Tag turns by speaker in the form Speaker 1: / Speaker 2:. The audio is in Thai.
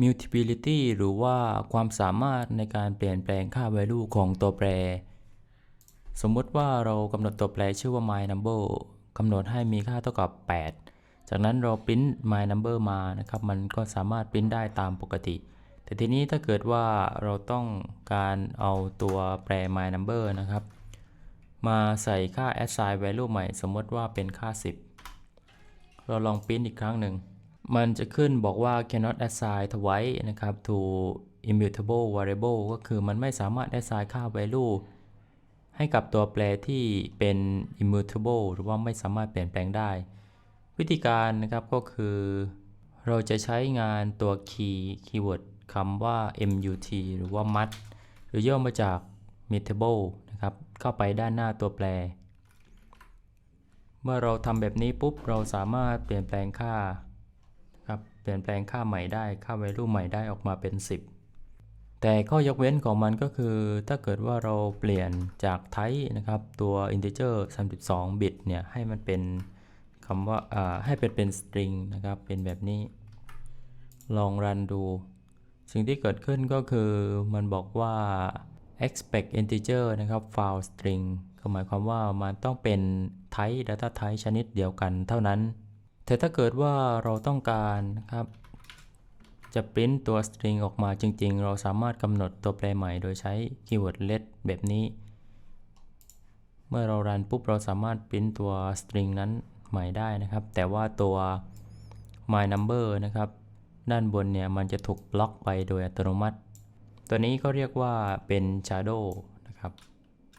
Speaker 1: mutability หรือว่าความสามารถในการเปลี่ยนแปลงค่า value ของตัวแปร สมมติว่าเรากำหนดตัวแปรชื่อว่า my number กำหนดให้มีค่าเท่ากับ 8 จากนั้นเราปริ้น my number มานะครับ มันก็สามารถปริ้นได้ตามปกติ แต่ทีนี้ถ้าเกิดว่าเราต้องการเอาตัวแปร my number นะครับ มาใส่ค่า assign value ใหม่ สมมติว่าเป็นค่า 10 เราลองปริ้นอีกครั้งหนึ่ง มันจะขึ้นบอกว่า cannot assign twice นะครับ to immutable variable ก็คือมันไม่สามารถ assign ค่า value ให้กับตัวแปรที่เป็น immutable หรือว่าไม่สามารถเปลี่ยนแปลงได้ วิธีการนะครับก็คือ เราจะใช้งานตัว key keyword คำว่า mut หรือว่า mut หรือย่อมาจาก mutable นะครับ เข้าไปด้านหน้าตัวแปร เมื่อเราทำแบบนี้ปุ๊บ เราสามารถเปลี่ยนแปลงค่า ครับเปลี่ยนแปลงค่าใหม่ได้ค่า value ใหม่ได้ออกมาเป็น 10 แต่ข้อยกเว้นของมันก็คือ ถ้าเกิดว่าเราเปลี่ยนจาก type นะครับตัว integer 32 bit เนี่ยให้มันเป็นคำว่าอ่าให้เป็นเป็น string นะครับเป็นแบบนี้ ลองรันดู สิ่งที่เกิดขึ้นก็คือมันบอกว่า expect integer นะครับ file string ก็หมายความว่ามันต้องเป็น type data type ชนิดเดียวกันเท่านั้น แต่ถ้าเกิดว่าเราต้องการครับจะปริ้นตัว string ออกมาจริง ๆ เราสามารถกำหนดตัวแปรใหม่โดยใช้ keyword let แบบนี้ เมื่อเรารันปุ๊บเราสามารถปริ้นตัว string นั้นใหม่ได้นะครับ แต่ว่าตัว my number นะครับ ด้านบนเนี่ยมันจะถูกบล็อกไปโดยอัตโนมัติ ตัวนี้ก็เรียกว่าเป็น shadow นะครับ